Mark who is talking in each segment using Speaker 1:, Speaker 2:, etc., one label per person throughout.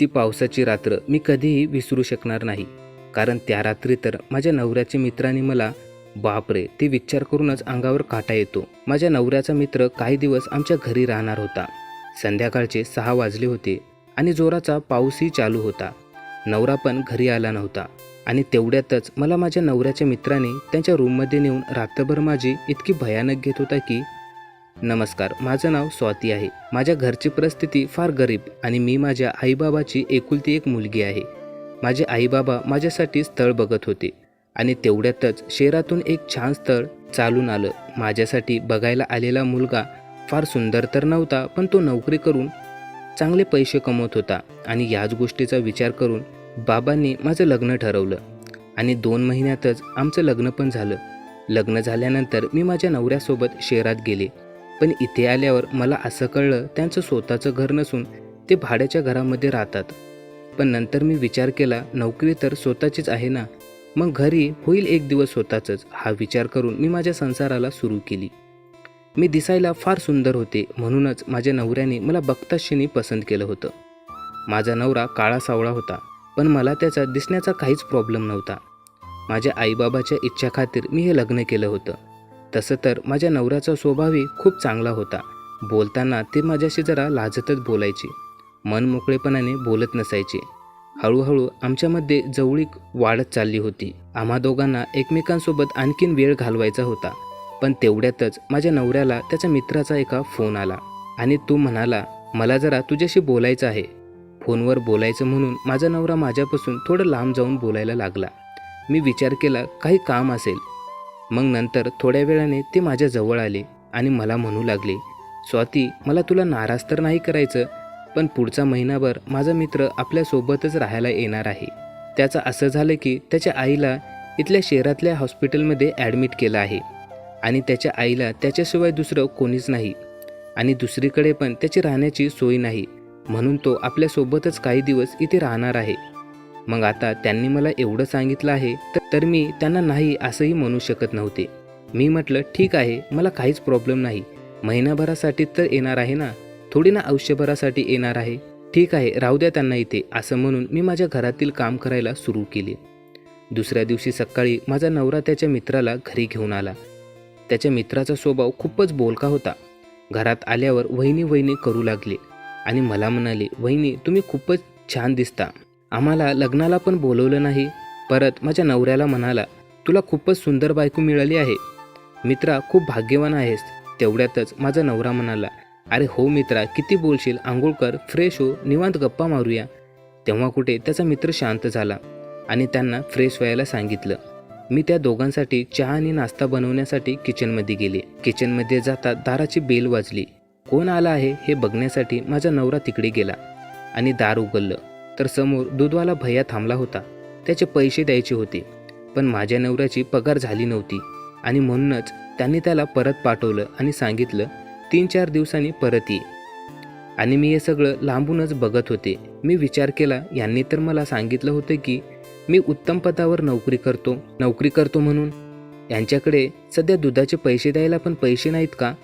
Speaker 1: ती पावसाची रात्र मी कधीही विसरू शकणार नाही. कारण त्या रात्री तर माझ्या नवऱ्याच्या मित्राने मला बापरे ते विचार करूनच अंगावर काटा येतो. माझ्या नवऱ्याचा मित्र काही दिवस आमच्या घरी राहणार होता. संध्याकाळचे सहा वाजले होते आणि जोराचा पाऊसही चालू होता. नवरा पण घरी आला नव्हता आणि तेवढ्यातच मला माझ्या नवऱ्याच्या मित्राने त्यांच्या रूममध्ये नेऊन रात्रभर माझी इतकी भयानक घेत होता की नमस्कार माझं नाव स्वाती आहे. माझ्या घरची परिस्थिती फार गरीब आणि मी माझ्या आईबाबाची एकुलती एक मुलगी आहे. माझे आईबाबा माझ्यासाठी स्थळ बघत होते आणि तेवढ्यातच शहरातून एक छान स्थळ चालून आलं. माझ्यासाठी बघायला आलेला मुलगा फार सुंदर तर नव्हता पण तो नोकरी करून चांगले पैसे कमवत होता आणि याच गोष्टीचा विचार करून बाबांनी माझं लग्न ठरवलं आणि दोन महिन्यातच आमचं लग्न पण झालं. लग्न झाल्यानंतर मी माझ्या नवऱ्यासोबत शहरात गेले. पण इथे आल्यावर मला असं कळलं त्यांचं स्वतःचं घर नसून ते भाड्याच्या घरामध्ये राहतात. पण नंतर मी विचार केला नोकरी तर स्वतःचीच आहे ना? मग घरी होईल एक दिवस स्वतःचंच हा विचार करून मी माझ्या संसाराला सुरू केली. मी दिसायला फार सुंदर होते म्हणूनच माझ्या नवऱ्याने मला बघताच क्षणी पसंत केलं होतं. माझा नवरा काळा सावळा होता पण मला त्याचा दिसण्याचा काहीच प्रॉब्लेम नव्हता. माझ्या आईबाबाच्या इच्छा खातीर मी हे लग्न केलं होतं. तसं तर माझ्या नवऱ्याचा स्वभावही खूप चांगला होता. बोलताना ते माझ्याशी जरा लाजतच बोलायची. मन मोकळेपणाने बोलत नसायचे. हळूहळू आमच्यामध्ये जवळीक वाढत चालली होती. आम्हा दोघांना एकमेकांसोबत आणखीन वेळ घालवायचा होता. पण तेवढ्यातच माझ्या नवऱ्याला त्याच्या मित्राचा एका फोन आला. आणि तो म्हणाला मला जरा तुझ्याशी बोलायचं आहे. फोनवर बोलायचं म्हणून माझा नवरा माझ्यापासून थोडं लांब जाऊन बोलायला लागला. मी विचार केला काही काम असेल. मग नंतर थोड्या वेळाने ते माझ्या जवळ आले आणि मला म्हणू लागले स्वाती मला तुला नाराज तर नाही करायचं पण पुढचा महिनाभर माझा मित्र आपल्यासोबतच राहायला येणार आहे. त्याचं असं झालं की त्याच्या आईला इथल्या शहरातल्या हॉस्पिटलमध्ये ॲडमिट केलं आहे आणि त्याच्या आईला त्याच्याशिवाय दुसरं कोणीच नाही आणि दुसरीकडे पण त्याची राहण्याची सोय नाही म्हणून तो आपल्यासोबतच काही दिवस इथे राहणार आहे. मग आता त्यांनी मला एवढं सांगितलं आहे तर तर मी त्यांना नाही असंही म्हणू शकत नव्हते. मी म्हटलं ठीक आहे मला काहीच प्रॉब्लेम नाही. महिनाभरासाठी तर येणार आहे ना? थोडी ना आयुष्यभरासाठी येणार आहे? ठीक आहे राहू द्या त्यांना इथे असं म्हणून मी माझ्या घरातील काम करायला सुरू केले. दुसऱ्या दिवशी सकाळी माझा नवरा त्याच्या मित्राला घरी घेऊन आला. त्याच्या मित्राचा स्वभाव खूपच बोलका होता. घरात आल्यावर वहिनी वहिनी करू लागले आणि मला म्हणाले वहिनी तुम्ही खूपच छान दिसता. आम्हाला लग्नाला पण बोलवलं नाही. परत माझ्या नवऱ्याला म्हणाला तुला खूपच सुंदर बायको मिळाली आहे. मित्रा खूप भाग्यवान आहेस. तेवढ्यातच माझा नवरा म्हणाला अरे हो मित्रा किती बोलशील आंघोळ कर फ्रेश हो निवांत गप्पा मारूया. तेव्हा कुठे त्याचा मित्र शांत झाला आणि त्यांना फ्रेश व्हायला सांगितलं. मी त्या दोघांसाठी चहा आणि नाश्ता बनवण्यासाठी किचनमध्ये गेले. किचनमध्ये जाता दाराची बेल वाजली. कोण आला आहे हे बघण्यासाठी माझा नवरा तिकडे गेला आणि दार उघडलं. तर समोर दूधवाला भैया थांबला होता. त्याचे पैसे द्यायचे होते. पण माझ्या नवऱ्याची पगार झाली नव्हती. आणि म्हणूनच त्यांनी त्याला परत पाठवलं आणि सांगितलं तीन चार दिवसांनी परत ये. आणि मी हे सगळं लांबूनच बघत होते. मी विचार केला यांनी तर मला सांगितलं होतं की मी उत्तम पदावर नोकरी करतो. नोकरी करतो म्हणून. यांच्याकडे सध्या दुधाचे पैसे द्यायला पण पैसे नाहीत का?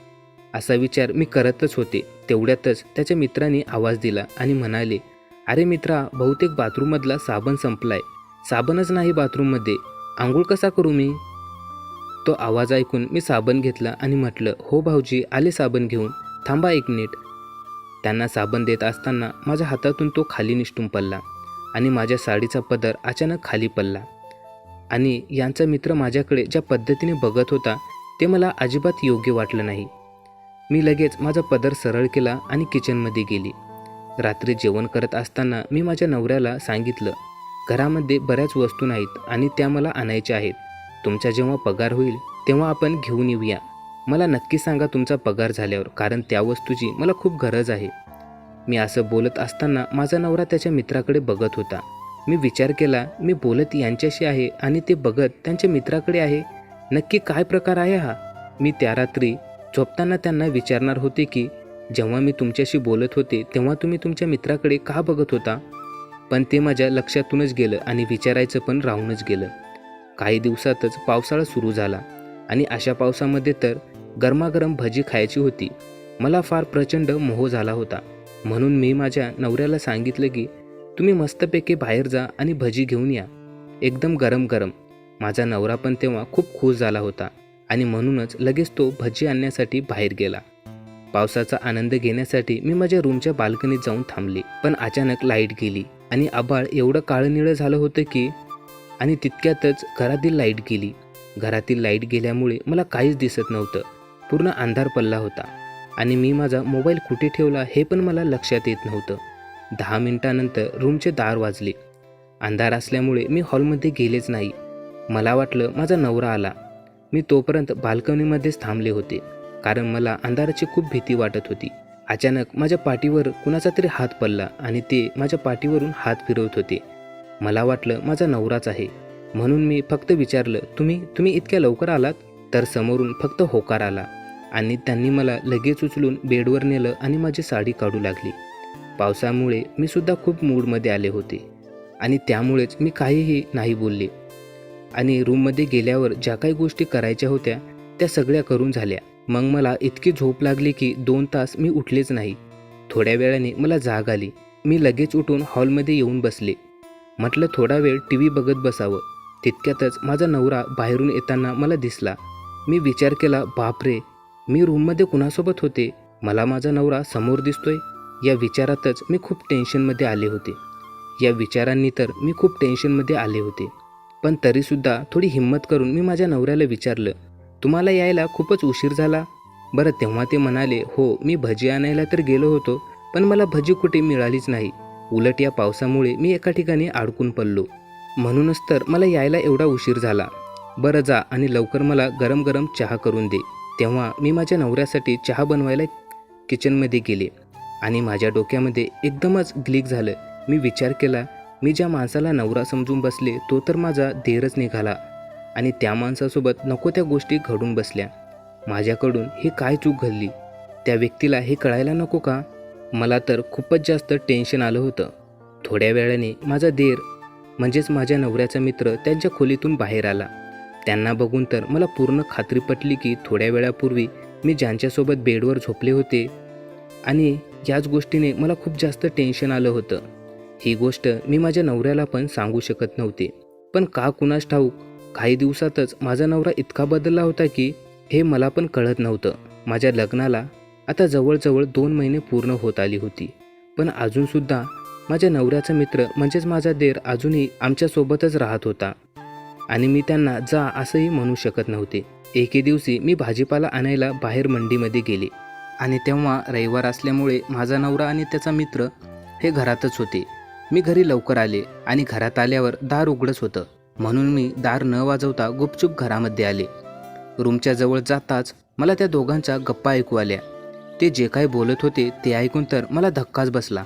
Speaker 1: असा विचार मी करतच होते. तेवढ्यातच त्याच्या मित्राने आवाज दिला आणि म्हणाले अरे मित्रा बहुतेक बाथरूममधला साबण संपलाय. साबणच नाही बाथरूममध्ये. आंघोळ कसा करू मी? तो आवाज ऐकून मी साबण घेतला आणि म्हटलं हो भाऊजी आले साबण घेऊन. थांबा एक मिनिट. त्यांना साबण देत असताना माझ्या हातातून तो खाली निष्ठून पडला आणि माझ्या साडीचा पदर अचानक खाली पडला. आणि यांचा मित्र माझ्याकडे ज्या पद्धतीने बघत होता ते मला अजिबात योग्य वाटलं नाही. मी लगेच माझा पदर सरळ केला आणि किचनमध्ये गेली. रात्री जेवण करत असताना मी माझ्या नवऱ्याला सांगितलं घरामध्ये बऱ्याच वस्तू नाहीत आणि त्या मला आणायच्या आहेत. तुमचा जेव्हा पगार होईल तेव्हा आपण घेऊन येऊया. मला नक्की सांगा तुमचा पगार झाल्यावर कारण त्या वस्तूची मला खूप गरज आहे. मी असं बोलत असताना माझा नवरा त्याच्या मित्राकडे बघत होता. मी विचार केला मी बोलत यांच्याशी आहे आणि ते बघत त्यांच्या मित्राकडे आहे. नक्की काय प्रकार आहे हा? मी त्या रात्री झोपताना त्यांना विचारणार होते की जेव्हा मी तुमच्याशी बोलत होते तेव्हा तुम्ही तुमच्या मित्राकडे का बघत होता? पण ते माझ्या लक्षातूनच गेलं आणि विचारायचं पण राहूनच गेलं. काही दिवसातच पावसाळा सुरू झाला आणि अशा पावसामध्ये तर गरमागरम भजी खायची होती. मला फार प्रचंड मोह झाला होता. म्हणून मी माझ्या नवऱ्याला सांगितलं की तुम्ही मस्तपैकी बाहेर जा आणि भजी घेऊन या. एकदम गरम गरम माझा नवरा पण तेव्हा खूप खुश झाला होता आणि म्हणूनच लगेच तो भजी आणण्यासाठी बाहेर गेला. पावसाचा आनंद घेण्यासाठी मी माझ्या रूमच्या बाल्कनीत जाऊन थांबले. पण अचानक लाइट गेली आणि आबाळ एवढं काळनिळं झालं होतं की आणि तितक्यातच घरातील लाइट गेली. घरातील लाइट गेल्यामुळे मला काहीच दिसत नव्हतं. पूर्ण अंधार पडला होता आणि मी माझा मोबाईल कुठे ठेवला हे पण मला लक्षात येत नव्हतं. दहा मिनिटानंतर रूमचे दार वाजले. अंधार असल्यामुळे मी हॉलमध्ये गेलेच नाही. मला वाटलं माझा नवरा आला. मी तोपर्यंत बाल्कनीमध्येच थांबले होते. कारण मला अंधाराची खूप भीती वाटत होती. अचानक माझ्या पाठीवर कुणाचा तरी हात पडला आणि ते माझ्या पाठीवरून हात फिरवत होते. मला वाटलं माझा नवराच आहे. म्हणून मी फक्त विचारलं तुम्ही तुम्ही इतक्या लवकर आलात? तर समोरून फक्त होकार आला आणि त्यांनी मला लगेच उचलून बेडवर नेलं आणि माझी साडी काढू लागली. पावसामुळे मी सुद्धा खूप मूडमध्ये आले होते आणि त्यामुळेच मी काहीही नाही बोलले. आणि रूममध्ये गेल्यावर ज्या काही गोष्टी करायच्या होत्या त्या सगळ्या करून झाल्या. मग मला इतकी झोप लागली की दोन तास मी उठलेच नाही. थोड्या वेळाने मला जाग आली. मी लगेच उठून हॉलमध्ये येऊन बसले. म्हटलं थोडा वेळ टी व्ही बघत बसावं. तितक्यातच माझा नवरा बाहेरून येताना मला दिसला. मी विचार केला बापरे मी रूममध्ये कुणासोबत होते? मला माझा नवरा समोर दिसतोय. या विचारातच मी खूप टेन्शनमध्ये आले होते. या विचारांनी तर मी खूप टेन्शनमध्ये आले होते. पण तरीसुद्धा थोडी हिंमत करून मी माझ्या नवऱ्याला विचारलं तुम्हाला यायला खूपच उशीर झाला? बरं तेव्हा ते म्हणाले हो मी भजी आणायला तर गेलो होतो पण मला भजी कुठे मिळालीच नाही. उलट या पावसामुळे मी एका ठिकाणी अडकून पडलो. म्हणूनच तर मला यायला एवढा उशीर झाला. बरं जा आणि लवकर मला गरम गरम चहा करून दे. तेव्हा मी माझ्या नवऱ्यासाठी चहा बनवायला किचनमध्ये गेले आणि माझ्या डोक्यामध्ये एकदमच ग्लिक झालं. मी विचार केला मी ज्या माणसाला नवरा समजून बसले तो तर माझा धीरच निघाला. आणि त्या माणसासोबत नको त्या गोष्टी घडून बसल्या. माझ्याकडून ही काय चूक घडली? त्या व्यक्तीला हे कळायला नको का? मला तर खूपच जास्त टेन्शन आलं होतं. थोड्या वेळाने माझा देर म्हणजेच माझ्या नवऱ्याचा मित्र त्यांच्या खोलीतून बाहेर आला. त्यांना बघून तर मला पूर्ण खात्री पटली की थोड्या वेळापूर्वी मी ज्यांच्यासोबत बेडवर झोपले होते आणि याच गोष्टीने मला खूप जास्त टेन्शन आलं होतं. ही गोष्ट मी माझ्या नवऱ्याला पण सांगू शकत नव्हते. पण का कुणास ठाऊक काही दिवसातच माझा नवरा इतका बदलला होता की हे मला पण कळत नव्हतं. माझ्या लग्नाला आता जवळजवळ दोन महिने पूर्ण होत आली होती. पण अजूनसुद्धा माझ्या नवऱ्याचा मित्र म्हणजेच माझा देर अजूनही आमच्यासोबतच राहत होता. आणि मी त्यांना जा असंही म्हणू शकत नव्हते. एके दिवशी मी भाजीपाला आणायला बाहेर मंडीमध्ये गेले. आणि तेव्हा रविवार असल्यामुळे माझा नवरा आणि त्याचा मित्र हे घरातच होते. मी घरी लवकर आले आणि घरात आल्यावर दार उघडच होतं. म्हणून मी दार न वाजवता गुपचूप घरामध्ये आले. रूमच्या जवळ जाताच मला त्या दोघांच्या गप्पा ऐकू आल्या. ते जे काही बोलत होते ते ऐकून तर मला धक्काच बसला.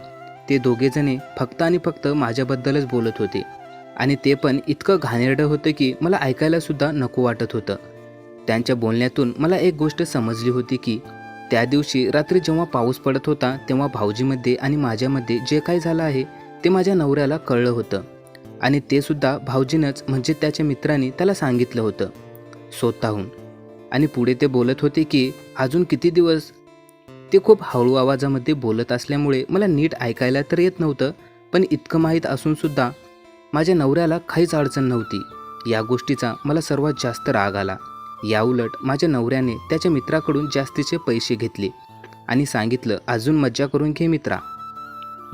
Speaker 1: ते दोघेजणे फक्त आणि फक्त माझ्याबद्दलच बोलत होते. आणि ते पण इतकं घाणेरडं होतं की मला ऐकायला सुद्धा नको वाटत होतं. त्यांच्या बोलण्यातून मला एक गोष्ट समजली होती की त्या दिवशी रात्री जेव्हा पाऊस पडत होता तेव्हा भाऊजीमध्ये आणि माझ्यामध्ये जे काही झालं आहे ते माझ्या नवऱ्याला कळलं होतं. आणि ते सुद्धा भाऊजीनंच म्हणजे त्याच्या मित्रांनी त्याला सांगितलं होतं स्वतःहून. आणि पुढे ते बोलत होते की अजून किती दिवस? ते खूप हळू आवाजामध्ये बोलत असल्यामुळे मला नीट ऐकायला तर येत नव्हतं पण इतकं माहीत असूनसुद्धा माझ्या नवऱ्याला काहीच अडचण नव्हती. या गोष्टीचा मला सर्वात जास्त राग आला. याउलट माझ्या नवऱ्याने त्याच्या मित्राकडून जास्तीचे पैसे घेतले आणि सांगितलं अजून मज्जा करून घे मित्रा.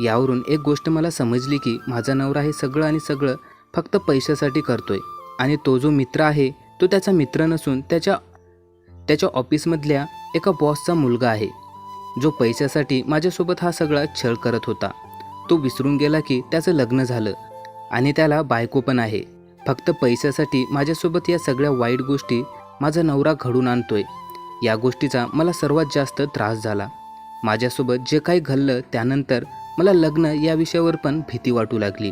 Speaker 1: यावरून एक गोष्ट मला समजली की माझा नवरा हे सगळं आणि सगळं फक्त पैशासाठी करतोय. आणि तो जो मित्र आहे तो त्याचा मित्र नसून त्याच्या त्याच्या ऑफिसमधल्या एका बॉसचा मुलगा आहे. जो पैशासाठी माझ्यासोबत हा सगळा छळ करत होता. तो विसरून गेला की त्याचं लग्न झालं. आणि त्याला बायको पण आहे. फक्त पैशासाठी माझ्यासोबत या सगळ्या वाईट गोष्टी माझा नवरा घडून आणतोय. या गोष्टीचा मला सर्वात जास्त त्रास झाला. माझ्यासोबत जे काही घडलं त्यानंतर मला लग्न या विषयावर पण भीती वाटू लागली.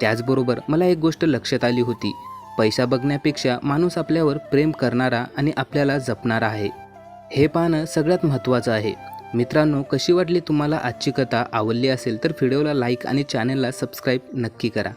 Speaker 1: त्याचबरोबर मला एक गोष्ट लक्षात आली होती. पैसा बघण्यापेक्षा माणूस आपल्यावर प्रेम करणारा आणि आपल्याला जपणारा आहे. हे पाहणं सगळ्यात महत्त्वाचं आहे. मित्रांनो कशी वाटली तुम्हाला आजची कथा? आवडली असेल तर व्हिडिओला लाईक आणि चॅनलला सबस्क्राईब नक्की करा.